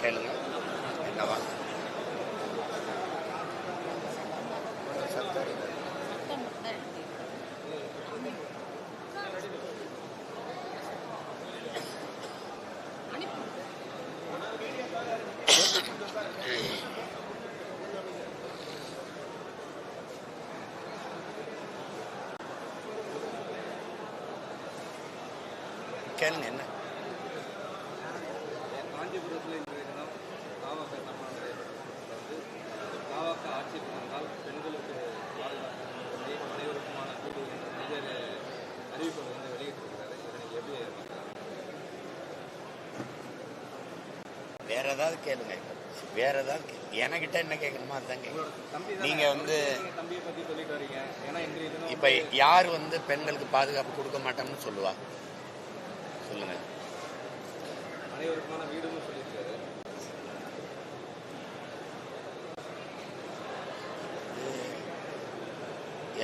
கேளுங்க. என்னவா கேளுங்க என்ன? காஞ்சிபுரத்தில் இன்றைய தினம் காவாக்க சம்பவம் நடைபெற்றது வந்து காவாக்க ஆட்சிக்கு வந்தால் பெண்களுக்கு பாதுகாப்பு சொல்லி அனைவருக்குமான கூட்டு என்ற நிஜ அறிவிப்பை வந்து வெளியிட்டிருக்கிறாரு இதனை எப்படி பார்க்கலாம் வேற ஏதாவது கேளுங்க. வேற ஏதாவது. என்கிட்ட என்ன கேட்கணுமோ அதுதான் கேட்கணும். உங்களோட தம்பி நீங்க வந்து இப்ப யார் வந்து பெண்களுக்கு பாதுகாப்பு கொடுக்க மாட்டோம்னு சொல்லுவா? சொல்லுங்க.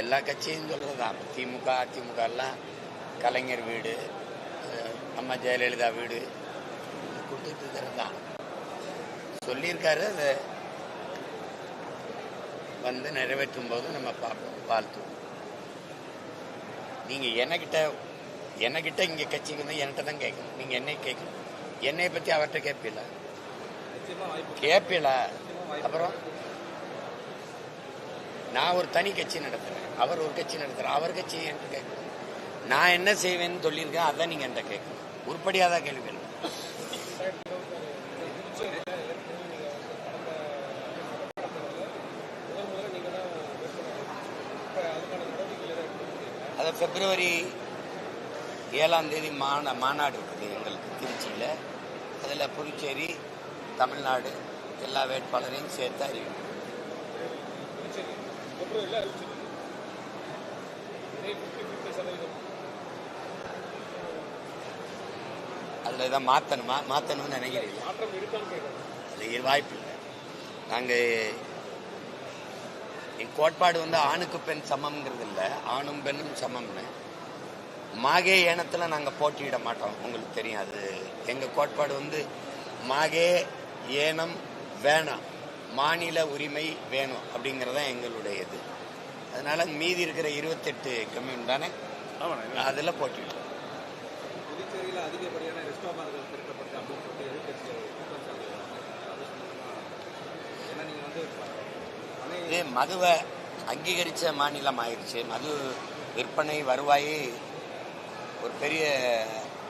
எல்லா கட்சியும் சொல்றதுதான் திமுக அதிமுக எல்லாம் கலைஞர் வீடு அம்மா ஜெயலலிதா வீடு கொடுத்துட்டு தான். சொல்லியிருக்காரு அதை வந்து நிறைவேற்றும் போது நம்ம பார்ப்போம் வாழ்த்துவோம். நீங்க என்கிட்ட என்கிட்ட இங்க கட்சிக்கு வந்து என்கிட்ட தான் கேட்கணும். நீங்க என்னை கேட்கணும். என்னைய பத்தி அவர்கிட்ட வாய்ப்பு கேட்பீல அப்புறம்? நான் ஒரு தனி கட்சி நடத்துறேன். அவர் ஒரு கட்சி நடத்துறார். அவர் கட்சி என்கிட்ட கேட்கணும். நான் என்ன செய்வேன்னு சொல்லியிருக்கேன் அதான் நீங்க என்கிட்ட கேட்கணும். உருப்படியாக தான் கேள்வி கேட்கணும் அது பிப்ரவரி ஏழாம் தேதி மாநா மாநாடு இருக்குது எங்களுக்கு திருச்சியில். அதில் புதுச்சேரி தமிழ்நாடு எல்லா வேட்பாளரையும் சேர்த்து அறிவிக்கும். அதில் எதாவது மாற்றணுமா மாற்றணும்னு நினைக்கிறீங்க வாய்ப்பு இல்லை. நாங்கள் என் கோட்பாடு வந்து ஆணுக்கு பெண் சமம்ங்கிறது இல்லை. ஆணும் பெண்ணும் சமம்னு. மாகே ஏனத்தில் நாங்கள் போட்டியிட மாட்டோம். உங்களுக்கு தெரியும் அது. எங்கள் கோட்பாடு வந்து மாகே ஏனம் வேணாம் மாநில உரிமை வேணும் அப்படிங்கிறதான் எங்களுடைய இது அதனால மீதி இருக்கிற இருபத்தெட்டு கம்யூன் தானே? அதில் போட்டியிடுறோம் புதுச்சேரியில் அதிகப்படியான இது மதுவை அங்கீகரித்த மாநிலம் ஆயிடுச்சு மது விற்பனை வருவாய் ஒரு பெரிய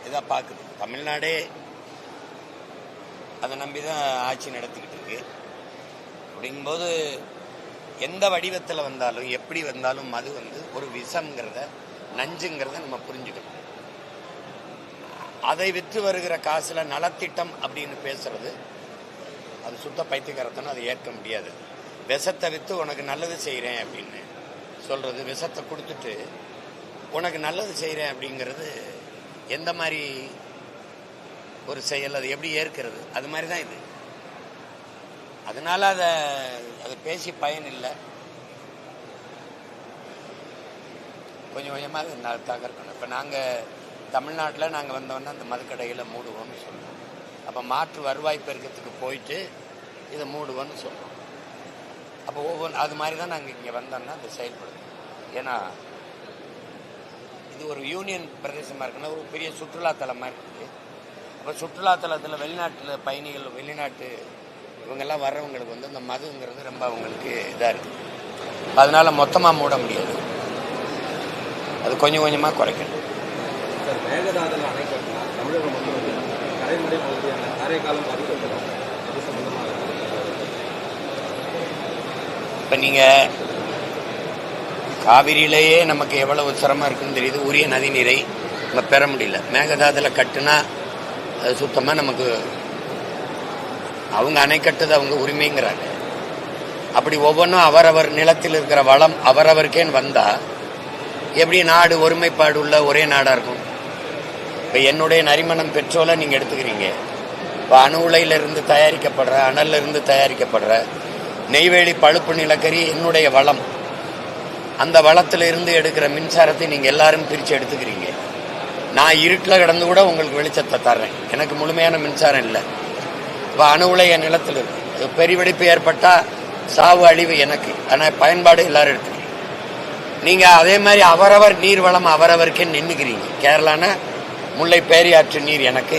இதாக பார்க்குது. தமிழ்நாடே அதை நம்பி தான் ஆட்சி நடத்திக்கிட்டு இருக்கு. அப்படிங்கும்போது எந்த வடிவத்தில் வந்தாலும் எப்படி வந்தாலும் மது வந்து ஒரு விஷம்ங்கிறத நஞ்சுங்கிறத நம்ம புரிஞ்சுக்கணும். அதை விற்று வருகிற காசில் நலத்திட்டம் அப்படின்னு பேசுறது அது சுத்த பைத்தியக்காரத்தனம் அதை ஏற்க முடியாது. விஷத்தை விற்று உனக்கு நல்லது செய்கிறேன் அப்படின்னு சொல்கிறது விஷத்தை கொடுத்துட்டு உனக்கு நல்லது செய்கிறேன் அப்படிங்கிறது எந்த மாதிரி ஒரு செயல் அது எப்படி ஏற்கிறது? அது மாதிரி தான் இது. அதனால அதை அதை பேசி பயன் இல்லை. கொஞ்சம் கொஞ்சமாக நான் தகர்க்கணும். இப்போ நாங்கள் தமிழ்நாட்டில் நாங்கள் வந்தோன்னா அந்த மதுக்கடைகளை மூடுவோம்னு சொல்லுவோம் அப்போ மாற்று வருவாய் பெருக்கத்துக்கு போயிட்டு இதை மூடுவோம்னு சொல்லுவோம் அப்போ ஒவ்வொன்று அது மாதிரி தான் நாங்கள் இங்கே வந்தோம்னா அது செயல்படுது. ஏன்னா இது ஒரு யூனியன் பிரதேசமாக இருக்குன்னா ஒரு பெரிய சுற்றுலாத்தலமாக இருக்குது. அப்போ சுற்றுலாத்தலத்தில் வெளிநாட்டில் பயணிகள் வெளிநாட்டு இவங்கெல்லாம் வர்றவங்களுக்கு வந்து இந்த மதுங்கிறது ரொம்ப அவங்களுக்கு இதாக இருக்குது அதனால் மொத்தமாக மூட முடியாது. அது கொஞ்சம் கொஞ்சமாக குறைக்கணும். சார் மேகதாதுல அணை கட்டினா தமிழகம் மட்டும் வந்து கரைமடை பகுதியான காரைக்காலம் பாதிக்கப்படும் அது சம்பந்தமாக இப்போ நீங்கள் காவிரியிலேயே நமக்கு எவ்வளவு சிரமம் இருக்குன்னு தெரியுது. உரிய நதி நீரை நம்ம பெற முடியல. மேகதாதுல கட்டுனா அது சுத்தமாக நமக்கு அவங்க அணை கட்டுது அவங்க உரிமைங்கிறாங்க. அப்படி ஒவ்வொன்றும் அவரவர் நிலத்தில் இருக்கிற வளம் அவரவருக்கேன்னு வந்தா எப்படி நாடு ஒருமைப்பாடு உள்ள ஒரே நாடா இருக்கும்? இப்போ என்னுடைய நரிமணம் பெட்ரோலை நீங்கள் எடுத்துக்கிறீங்க. இப்போ அணு உலையிலிருந்து தயாரிக்கப்படுற அனல்ல இருந்து தயாரிக்கப்படுற நெய்வேலி பழுப்பு நிலக்கரி என்னுடைய வளம். அந்த வளத்தில் இருந்து எடுக்கிற மின்சாரத்தை நீங்கள் எல்லாரும் பிரித்து எடுத்துக்கிறீங்க. நான் இருட்டில் கிடந்து கூட உங்களுக்கு வெளிச்சத்தை தர்றேன். எனக்கு முழுமையான மின்சாரம் இல்லை. இப்போ அணு உலைய நிலத்தில் இருக்கு இது ஏற்பட்டால் சாவு அழிவு எனக்கு. ஆனால் பயன்பாடு எல்லாரும் எடுத்துக்கிறீங்க. நீங்கள் அதே மாதிரி அவரவர் நீர் வளம் அவரவருக்கே நின்றுக்கிறீங்க கேரளானா முல்லை பேரியாற்று நீர் எனக்கு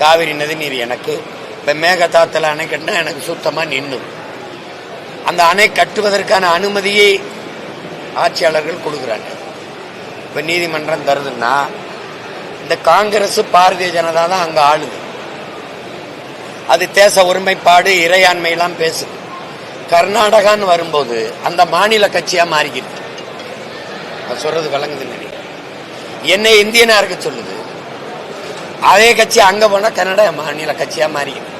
காவிரி நதி நீர் எனக்கு. இப்போ மேகதாத்தில் அணைக்கட்டினா எனக்கு சுத்தமாக நின்று அந்த அணை கட்டுவதற்கான அனுமதியை ஆட்சியாளர்கள் கொடுக்குறாங்க இப்போ நீதிமன்றம் தருதுன்னா இந்த காங்கிரஸ் பாரதிய ஜனதா தான் அங்கே ஆளுது. அது தேச ஒருமைப்பாடு இறையாண்மையெல்லாம் பேசுது. கர்நாடகான்னு வரும்போது அந்த மாநில கட்சியா மாறிக்கிட்டு. சொல்றது விளங்குதுன்னு நினைக்கிறேன் என்னை இந்தியனா இருக்க சொல்லுது. அதே கட்சி அங்க போனா கன்னட மாநில கட்சியா மாறிக்கிட்டு.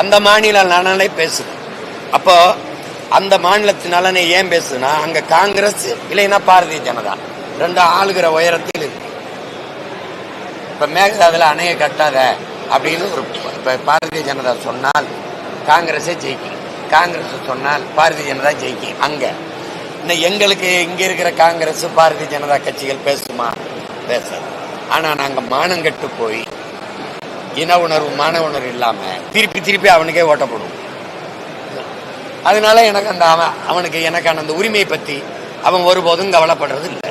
அந்த மாநில நலனை பேசுது. அப்போ அந்த மாநிலத்து நலனை ஏன் பேசுனா அங்க காங்கிரஸ் இல்லைன்னா பாரதிய ஜனதா. ரெண்டு ஆளுகிற உயரத்தில் இருக்கு. இப்ப மேகதாதுல அணையை கட்டாத அப்படின்னு ஒரு இப்ப பாரதிய ஜனதா சொன்னால் காங்கிரஸே ஜெயிக்கும். காங்கிரஸ் சொன்னால் பாரதிய ஜனதா ஜெயிக்கும். அங்க. இன்னும் எங்களுக்கு இங்க இருக்கிற காங்கிரஸ் பாரதிய ஜனதா கட்சிகள் பேசுமா? பேசாது. ஆனா நாங்க மானங்கெட்டு போய் இன உணர்வு மான உணர்வு இல்லாம திருப்பி திருப்பி அவனுக்கே ஓட்டப்படுவோம் அதனால எனக்கு அந்த அவன் அவனுக்கு எனக்கான அந்த உரிமையை பத்தி அவன் ஒருபோதும் கவலைப்படுறது இல்லை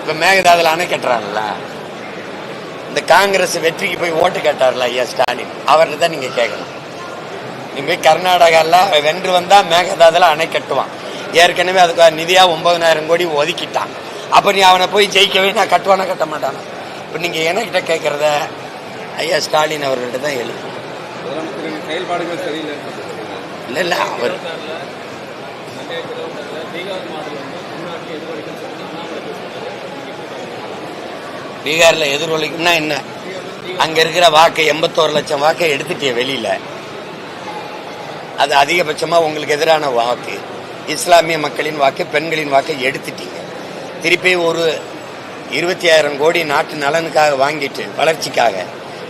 இப்ப மேகதாதுல அணை கட்டுறான்ல இந்த காங்கிரஸ் வெற்றிக்கு போய் ஓட்டு கேட்டார்ல ஐயா ஸ்டாலின் அவர்கிட்ட தான் நீங்க கேட்கணும். நீ போய் கர்நாடகால வென்று வந்தா மேகதாதுல அணை கட்டுவான். ஏற்கனவே அதுக்கு நிதியா ஒன்பதனாயிரம் கோடி ஒதுக்கிட்டான் அப்ப நீ அவனை போய் ஜெயிக்கவே நான் கட்டுவானா கட்ட மாட்டானா? இப்ப நீங்க என்கிட்ட கேட்கறத ஐயா ஸ்டாலின் அவர்கிட்ட தான் எழுது செயல்பாடுகள் சரியில்லை. இல்ல இல்ல அவர் பீகார்ல எதிரொலிக்கும்னா என்ன? அங்க இருக்கிற வாக்கை எண்பத்தோரு லட்சம் வாக்கை எடுத்துட்டே வெளியில. அது அதிகபட்சமா உங்களுக்கு எதிரான வாக்கு. இஸ்லாமிய மக்களின் வாக்கு பெண்களின் வாக்கை எடுத்துட்டீங்க. திருப்பி ஒரு இருபத்தி ஆயிரம் கோடி நாட்டு நலனுக்காக வாங்கிட்டு வளர்ச்சிக்காக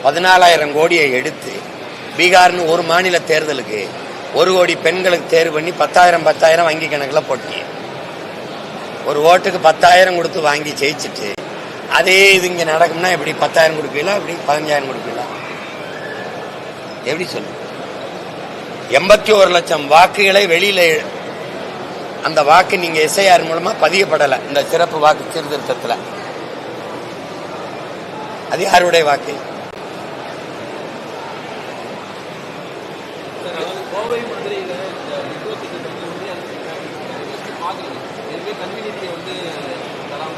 பதினாலாயிரம் கோடியை எடுத்து பீகார்னு ஒரு மாநில தேர்தலுக்கு ஒரு கோடி பெண்களுக்கு தேர்வு பண்ணி பத்தாயிரம் பத்தாயிரம் வங்கி கணக்கில் போட்டீங்க. ஒரு ஓட்டுக்கு பத்தாயிரம் கொடுத்து வாங்கி ஜெயிச்சுட்டு அதே இது இங்கே நடக்கும்னா எப்படி பத்தாயிரம் கொடுப்பீங்களா? எப்படி பதினஞ்சாயிரம் கொடுப்பீங்களா? எப்படி சொல்லு? எண்பத்தி ஒரு லட்சம் வாக்குகளை வெளியில் அந்த வாக்கு நீங்கள் எஸ்ஐஆர் மூலமாக பதியப்படலை இந்த சிறப்பு வாக்கு சீர்திருத்தத்தில். அது யாருடைய வாக்கு சார் அதாவது கோவை மதுரையில் இந்த மெட்ரோ திட்டத்தை வந்து ஒன்றிய அரசு பார்க்குறீங்க ஏற்கனவே கல்வி நிதியை வந்து தராமல் கோவை மதுரையில் மெட்ரோ திட்டத்தை வந்து ஒன்றிய அரசு ஏற்றுக்கல திரும்பி அனுப்பிச்சிருக்காங்க இதை எப்படி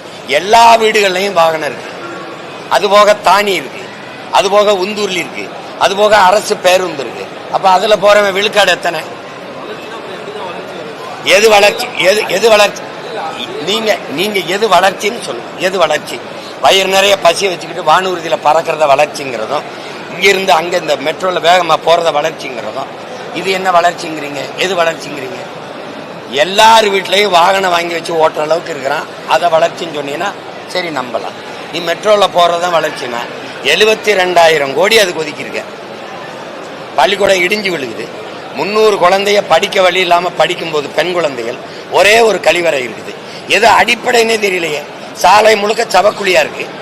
எல்லா வீடுகள்லையும் வாகனம் இருக்கு. அதுபோக தானி இருக்கு. அதுபோக உந்தூர்ல இருக்கு. அதுபோக அரசு பேருந்து இருக்கு. அப்ப அதுல போறவன் விழுக்காடு எத்தனை? எது வளர்ச்சி? எது எது வளர்ச்சி? நீங்க நீங்க எது வளர்ச்சின்னு சொல்லுங்க. எது வளர்ச்சி? வயிறு நிறைய பசியை வச்சுக்கிட்டு வானூர்தியில பறக்கிறத வளர்ச்சிங்கிறதும் இங்கிருந்து அங்கே அங்க இந்த மெட்ரோல வேகமா போறத வளர்ச்சிங்கிறதும் இது என்ன வளர்ச்சிங்கிறீங்க? எது வளர்ச்சிங்கிறீங்க? எல்லார் வீட்லேயும் வாகனம் வாங்கி வச்சு ஓட்டுற அளவுக்கு இருக்கிறான். அதை வளர்ச்சின்னு சொன்னீங்கன்னா சரி நம்பலாம். நீ மெட்ரோவில் போகிறது தான் வளர்ச்சினா எழுபத்தி ரெண்டாயிரம் கோடி அதுக்கு ஒதுக்கியிருக்க பள்ளிக்கூடம் இடிஞ்சு விழுகுது. முந்நூறு குழந்தைய படிக்க வழி இல்லாமல் படிக்கும்போது பெண் குழந்தைகள் ஒரே ஒரு கழிவறை இருக்குது. எது அடிப்படைன்னே தெரியலையே. சாலை முழுக்க சவக்குழியாக இருக்குது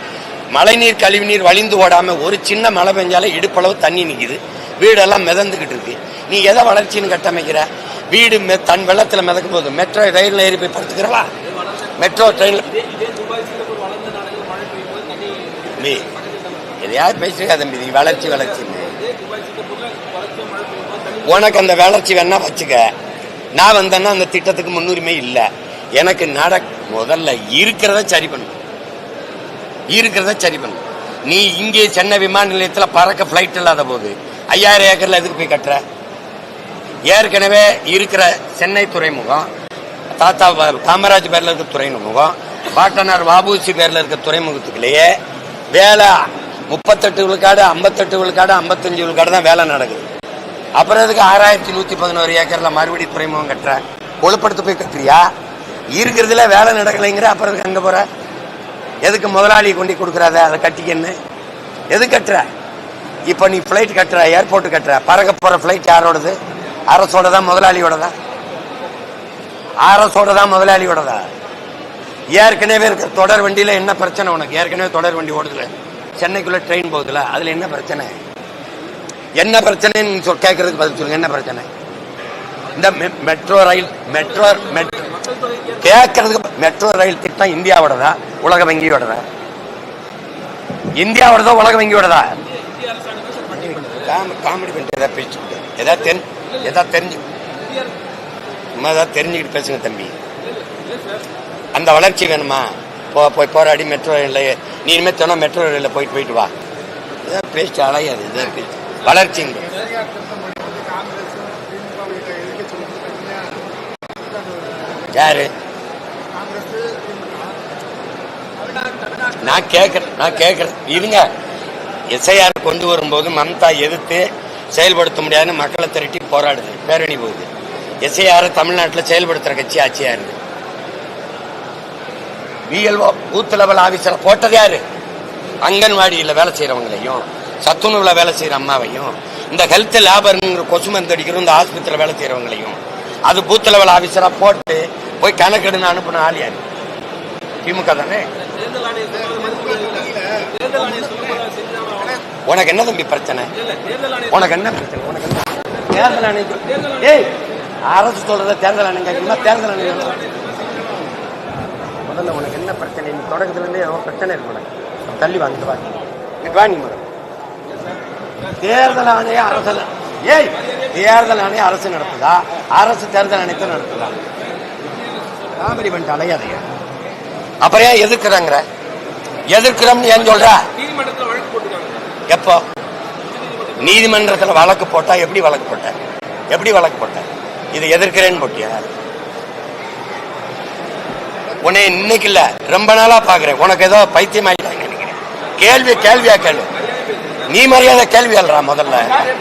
மழைநீர் கழிவுநீர் வழிந்து ஓடாமல் ஒரு சின்ன மழை பெஞ்சாலே இடுப்பளவு தண்ணி நிற்குது வீடெல்லாம் மிதந்துக்கிட்டு இருக்கு. நீ எதை வளர்ச்சின்னு கட்டமைக்கிற? வீடு மெ- தன் வெள்ளத்துல மிதக்கும் போது மெட்ரோ ரயில்ல ஏறி போய் படுத்துக்கிறவா? மெட்ரோ ட்ரெயின்ல நீ எதையாவது பேசிருக்கா தம்பி நீ வளர்ச்சி சிங்கப்பூர் உனக்கு அந்த வளர்ச்சி வேணா வச்சுக்க. நான் வந்தேன்னா அந்த திட்டத்துக்கு முன்னுரிமை இல்லை. எனக்கு நட முதல்ல இருக்கிறத சரி பண்ணு. இருக்கிறத சரி பண்ணு. நீ இங்கே சென்னை விமான நிலையத்தில் பறக்க ஃப்ளைட் இல்லாத போது ஐயாயிரம் ஏக்கர்ல எதுக்கு போய் கட்டுற? ஏற்கனவே இருக்கிற சென்னை துறைமுகம் தாத்தா காமராஜ் பேர்ல இருக்க துறைமுகம் பாட்டனார் வாபூசி பேர்ல இருக்க துறைமுகத்துக்குள்ளேயே வேலை முப்பத்தெட்டு விழுக்காடு ஐம்பத்தெட்டு விழுக்காடு ஐம்பத்தஞ்சு விழுக்காடு தான் வேலை நடக்குது. அப்புறம் அதுக்கு ஆறாயிரத்தி நூத்தி பதினோரு ஏக்கர்ல மறுபடி துறைமுகம் கட்டுற? கொழுப்படுத்து போய் கட்டுறியா இருக்கிறதுல வேலை நடக்கலைங்கிற அப்புறம் அதுக்கு அங்க போற? எதுக்கு முதலாளி கொண்டு கொடுக்குறாத? அதை கட்டிக்கன்னு எது கட்டுற? இப்போ நீ ஃப்ளைட் கட்டுற ஏர்போர்ட் கட்டுற பறக்க போற ஃப்ளைட் யாரோடது? அரசோட தான் முதலாளியோடதா? அரசோட தான் முதலாளியோடதா? ஏற்கனவே இருக்க தொடர் வண்டியில என்ன பிரச்சனை உனக்கு? ஏற்கனவே தொடர் வண்டி ஓடுதுல. சென்னைக்குள்ள ட்ரெயின் போகுதுல அதுல என்ன பிரச்சனை? என்ன பிரச்சனைன்னு சொல் கேட்கறதுக்கு பதில் சொல்லுங்க என்ன பிரச்சனை? இந்த மெட்ரோ ரயில் மெட்ரோ மெட்ரோ கேட்கறதுக்கு மெட்ரோ ரயில் திட்டம் இந்தியாவோடதா உலக வங்கியோடதா? இந்தியாவோடதா உலக வங்கியோடதா? காம- காமெடி பண்ணிட்டு ஏதாவது பேச்சு ஏதாவது தெரி ஏதாவது தெரிஞ்சு சும்மா ஏதாவது தெரிஞ்சுக்கிட்டு பேசுங்க தம்பி. அந்த வளர்ச்சி வேணுமா? போ போய் போராடி மெட்ரோ ரயிலில் நீ இனிமேல் தினம் மெட்ரோ ரயிலில் போயிட்டு போயிட்டு வா. இதான் பேச்சு அலையாது இதான் பேச்சு. வளர்ச்சிங்க யாரு? நான் கேட்குறேன் நான் கேட்கறேன் இருங்க. எஸ்ஐஆர் கொண்டு வரும்போது மம்தா எதிர்த்து செயல்படுத்த முடியாதுன்னு மக்களை திரட்டி போராடுது. பேரணி போகுது. எஸ்ஐஆர் தமிழ்நாட்டில் செயல்படுத்துற கட்சி ஆட்சியா இருக்கு விஎல்ஓ பூத் லெவல் ஆபீசரை போட்டது யாரு? அங்கன்வாடியில் வேலை செய்யறவங்களையும் சத்துணவுல வேலை செய்யற அம்மாவையும் இந்த ஹெல்த் லேபருங்கிற கொசு மருந்து அடிக்கிறோம் இந்த ஆஸ்பத்திரியில் வேலை செய்யறவங்களையும் அது பூத் லெவல் ஆபீசரா போட்டு போய் கணக்கெடுன்னு அனுப்புன ஆள் யாரு? திமுக தானே? உனக்கு என்ன தம்பி பிரச்சனை? உனக்கு என்ன பிரச்சனை? உனக்கு என்ன தேர்தல் ஆணையம் ஏய் அரசு சொல்றத தேர்தல் ஆணையம் கேட்கணுமா தேர்தல் ஆணையம் முதல்ல உனக்கு என்ன பிரச்சனை? நீ தொடக்கத்துல இருந்தே ஏதோ பிரச்சனை இருக்கு உனக்கு. தள்ளி வாங்கிட்டு வா. இங்கிட்டு வா நீ முதல்ல. தேர்தல் ஆணையம் அரசு ஏய் தேர்தல் ஆணையம் அரசு நடத்துதா? அரசு தேர்தல் ஆணையத்தை நடத்துதா? காமெடி பண்ணிட்டு அலையாதையா அப்புறம் ஏன் எதிர்க்கிறாங்கிற? எதிர்க்கிறோம்னு ஏன் சொல்ற? எப்போ? நீதிமன்றத்துல வழக்கு போட்டா எப்படி வழக்கு போட்ட? எப்படி வழக்கு போட்ட? இதை எதிர்க்கிறேன்னு போட்டியா? உன்னை இன்னைக்கு இல்ல ரொம்ப நாளா பாக்குறேன். உனக்கு ஏதோ பைத்தியம் ஆயிட்டாங்க நினைக்கிறேன். கேள்வி கேள்வியா கேள்வி நீ மரியாதை கேள்வி அல்றா முதல்ல.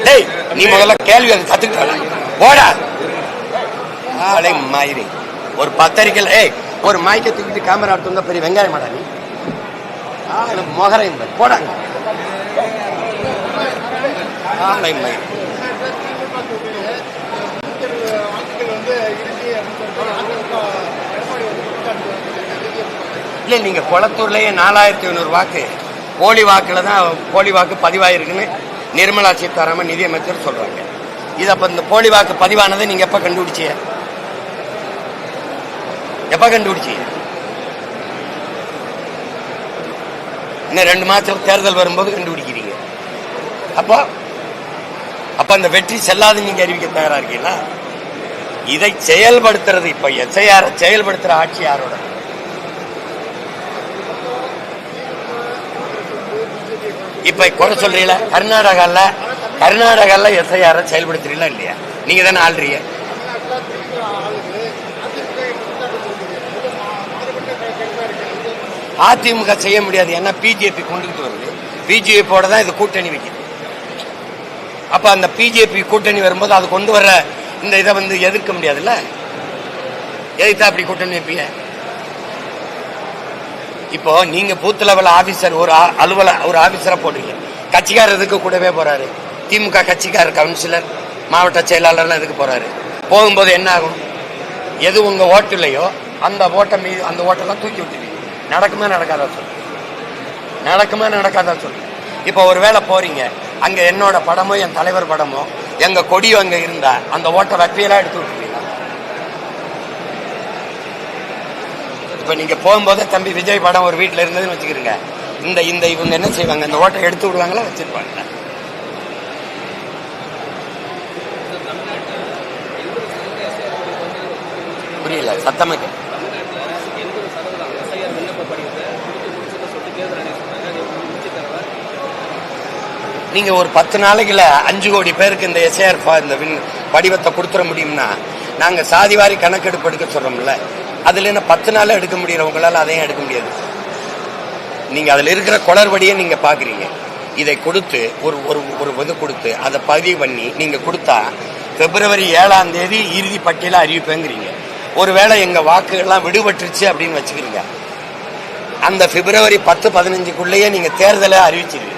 டேய் நீ முதல்ல கேள்வி அதை கத்துக்கிட்ட போடா. ஆளை மாயிரி. ஒரு பத்தரிக்கையில் ஏய் ஒரு மாய்க்க தூக்கிட்டு கேமரா எடுத்து வந்தா பெரிய வெங்காயம் மாடா நீ. ஆளு மொகரையும் போடாங்க ஆளை மயிர் இல்ல நீங்க குளத்தூர்லயே நாலாயிரத்தி ஐநூறு வாக்கு போலி வாக்குல தான் போலி வாக்கு பதிவாயிருக்குன்னு நிர்மலா சீதாராமன் நிதியமைச்சர் சொல்றாங்க. இது அப்ப இந்த போலி வாக்கு பதிவானதை நீங்க எப்ப கண்டுபிடிச்சீங்க? எப்ப கண்டுபிடிச்சீங்க? இன்னும் ரெண்டு மாசத்துல தேர்தல் வரும்போது கண்டுபிடிக்கிறீங்க. அப்போ அப்ப அந்த வெற்றி செல்லாது நீங்க அறிவிக்க தயாரா இருக்கீங்களா? இதை செயல்படுத்துறது இப்ப எஸ்ஐஆர் செயல்படுத்துற ஆட்சி யாரோட? இப்ப குறை சொல்றீங்கள? கர்நாடகால கர்நாடகால எஸ்ஐஆர் செயல்படுத்துறீங்களா இல்லையா? நீங்க தானே ஆள்றீங்க. அதிமுக செய்ய முடியாது. ஏன்னா பிஜேபி கொண்டுகிட்டு வருது. பிஜேபியோட தான் இது கூட்டணி வைக்கிறது அப்ப அந்த பிஜேபி கூட்டணி வரும்போது அது கொண்டு வர இந்த இதை வந்து எதிர்க்க முடியாதுல்ல? எதிர்த்தா அப்படி கூட்டணி வைப்பீங்க? இப்போ நீங்க பூத் லெவல் ஆபீசர் ஒரு ஆ- அலுவல ஒரு ஆபீசரை போடுறீங்க. கட்சிக்காரர் எதுக்கு கூடவே போறாரு? திமுக கட்சிக்காரர் கவுன்சிலர் மாவட்ட செயலாளர்லாம் எதுக்கு போறாரு? போகும்போது என்ன ஆகும்? எது உங்க ஓட்டுலையோ அந்த ஓட்டை மீது அந்த ஓட்டெல்லாம் தூக்கி விட்டுருவீங்க. நடக்குமா நடக்காதா சொல்லு. நடக்குமா நடக்காதா சொல்லு. இப்போ ஒரு வேளை போறீங்க. அங்கே என்னோட படமும் என் தலைவர் படமும் எங்க கொடியும் அங்கே இருந்தா அந்த ஓட்டை வப்பியெல்லாம் எடுத்து விட்டுருக்கீங்க இப்போ நீங்கள் போகும்போதே தம்பி விஜய் படம் ஒரு வீட்டில் இருந்ததுன்னு வச்சுக்கிறீங்க இந்த இந்த இவங்க என்ன செய்வாங்க? இந்த ஓட்டை எடுத்து விடுவாங்களா வச்சிருப்பாங்க புரியல சத்தமாக நீங்க ஒரு பத்து நாளைக்குல அஞ்சு கோடி பேருக்கு இந்த எஸ்ஏஆர் இந்த வின்- படிவத்தை கொடுத்துட முடியும்னா நாங்க சாதிவாரி கணக்கெடுப்பு எடுக்க சொல்றோம்ல அதுல என்ன பத்து நாள் எடுக்க முடியறவங்களால அதையும் எடுக்க முடியாது. நீங்க அதுல இருக்கிற குளறுபடியை நீங்க பாக்குறீங்க. இதை கொடுத்து ஒரு ஒரு ஒரு இது கொடுத்து அதை பதிவு பண்ணி நீங்க கொடுத்தா பிப்ரவரி ஏழாம் தேதி இறுதி பட்டியல அறிவிப்பேங்கிறீங்க. ஒருவேளை எங்க வாக்குகள்லாம் விடுபட்டுருச்சு அப்படின்னு வச்சுக்கிறீங்க. அந்த பிப்ரவரி பத்து பதினஞ்சுக்குள்ளேயே நீங்க தேர்தலை அறிவிச்சிருவீங்க.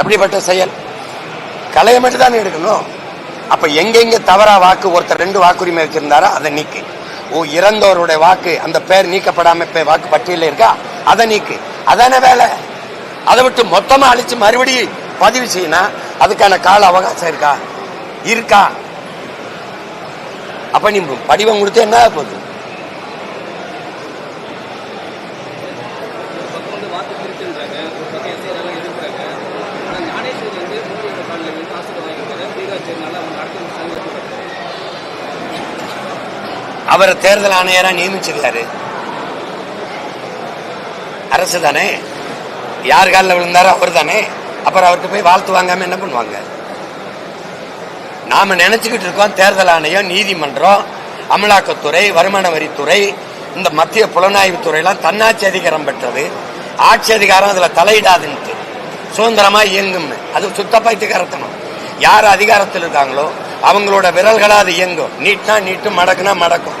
எப்படிப்பட்ட செயல். கலையை மட்டும் தானே எடுக்கணும். அப்ப எங்கெங்க தவறா வாக்கு ஒருத்தர் ரெண்டு வாக்குரிமை வச்சிருந்தாரோ அதை நீக்கு. ஓ இறந்தவருடைய வாக்கு அந்த பேர் நீக்கப்படாம வாக்கு பட்டியல இருக்கா? அதை நீக்கு. அதானே வேலை? அதை விட்டு மொத்தமா அழிச்சு மறுபடியும் பதிவு செய்யணும் அதுக்கான கால அவகாசம் இருக்கா? இருக்கா. அப்ப நீ படிவம் கொடுத்து என்ன போகுது ஒரு பக்கம் வந்து வாக்கு திருட்டுன்றாங்க ஒரு பக்கம் எஸ்ஐஆர் எல்லாம் எதிர்க்கிறாங்க ஆனால் ஞானேஸ்வரி வந்து மோடி காலில் வந்து ஆசிரியர் வாங்கியிருக்காரு பீகார் சேர்னால அவங்க நடத்த முடிச்சாங்க அவரை தேர்தல் ஆணையராக நியமிச்சிருக்காரு. அரசு தானே? யார் காலில் விழுந்தாரோ அவர் தானே? அப்புறம் அவர்கிட்ட போய் வாழ்த்து வாங்காம என்ன பண்ணுவாங்க? நாம நினைச்சுக்கிட்டு இருக்கோம் தேர்தல் ஆணையம் நீதிமன்றம் அமலாக்கத்துறை வருமான வரித்துறை இந்த மத்திய புலனாய்வு துறையெல்லாம் தன்னாட்சி அதிகாரம் பெற்றது. ஆட்சி அதிகாரம் அதுல தலையிடாதுன்ட்டு. சுதந்திரமா இயங்கும்னு. அது சுத்த கரத்தணும் யார் அதிகாரத்தில் இருக்காங்களோ அவங்களோட விரல்களா அது இயங்கும். நீட்னா நீட்டு மடக்குனா மடக்கும்.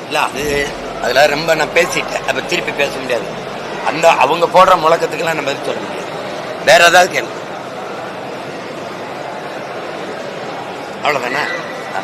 இல்ல அது அதெல்லாம் ரொம்ப நான் பேசிட்டேன். அப்ப திருப்பி பேச முடியாது. அந்த அவங்க போடுற முழக்கத்துக்கெல்லாம் நம்ம பதில் சொல்ல முடியாது. வேற ஏதாவது கேள்வி அவ்வளவுதானே? ஆ,